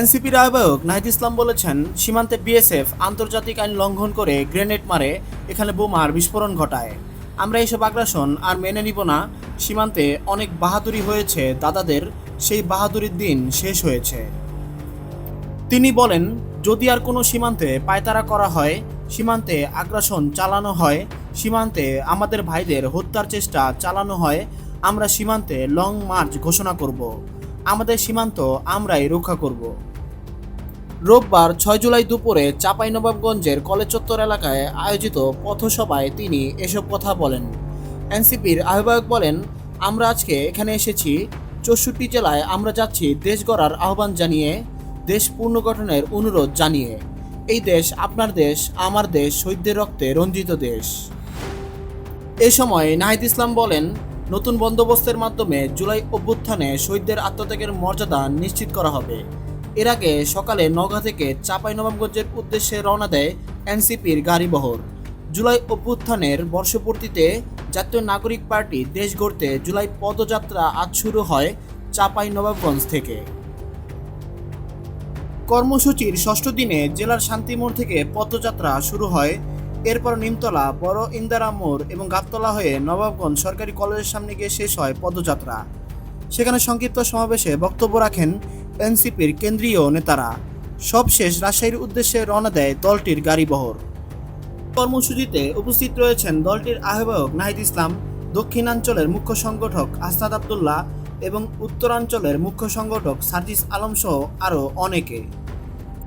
এনসিপির আহ্বায়ক নাহিদ ইসলাম বলেছেন, সীমান্তে বিএসএফ আন্তর্জাতিক আইন লঙ্ঘন করে গ্রেনেড মারে, এখানে বোমার বিস্ফোরণ ঘটায়। আমরা এইসব আগ্রাসন আর মেনে নিব না। সীমান্তে অনেক বাহাদুরি হয়েছে দাদাদের, সেই বাহাদুরির দিন শেষ হয়েছে। তিনি বলেন, যদি আর কোনো সীমান্তে পায়তারা করা হয়, সীমান্তে আগ্রাসন চালানো হয়, সীমান্তে আমাদের ভাইদের হত্যার চেষ্টা চালানো হয়, আমরা সীমান্তে লং মার্চ ঘোষণা করব। আমাদের সীমান্ত আমরাই রক্ষা করব। রোববার ছয় জুলাই দুপুরে চাঁপাইনবাবগঞ্জের কলেজ চত্বর এলাকায় আয়োজিত পথসভায় তিনি এসব কথা বলেন। এনসিপির আহ্বায়ক বলেন, আমরা আজকে এখানে এসেছি। চৌষট্টি জেলায় আমরা যাচ্ছি দেশ গড়ার আহ্বান জানিয়ে, দেশ পুনর্গঠনের অনুরোধ জানিয়ে। এই দেশ আপনার দেশ, আমার দেশ, শহীদদের রক্তে রঞ্জিত দেশ। এ সময় নাহিদ ইসলাম বলেন নতুন বন্দোবস্তের মাধ্যমে জুলাই অভ্যুত্থানে শহীদদের আত্মত্যাগের মর্যাদা নিশ্চিত করা হবে। এর আগে সকালে নওগাঁ থেকে চাঁপাইনবাবগঞ্জের উদ্দেশ্যে রওনা দেয় এনসিপির গাড়িবহর জুলাই অভ্যুত্থানের বর্ষপূর্তিতে জাতীয় নাগরিক পার্টি দেশ গড়তে জুলাই পদযাত্রা আজ শুরু হয় চাঁপাইনবাবগঞ্জ থেকে। কর্মসূচির ষষ্ঠ দিনে জেলার শান্তিমোড় থেকে পদযাত্রা শুরু হয় এরপর নিমতলা, বড় ইন্দারা মোড় এবং গাবতলা হয়ে নবাবগঞ্জ সরকারি কলেজের সামনে গিয়ে শেষ হয় পদযাত্রা। সেখানে সংক্ষিপ্ত সমাবেশে বক্তব্য রাখেন এনসিপির কেন্দ্রীয় নেতারা। সবশেষ রাজশাহীর উদ্দেশ্যে রওনা দেয় দলটির গাড়িবহর কর্মসূচিতে উপস্থিত রয়েছেন দলটির আহ্বায়ক নাহিদ ইসলাম, দক্ষিণাঞ্চলের মুখ্য সংগঠক আসনাদ আবদুল্লাহ এবং উত্তরাঞ্চলের মুখ্য সংগঠক সার্জিস আলম সহ আরও অনেকে।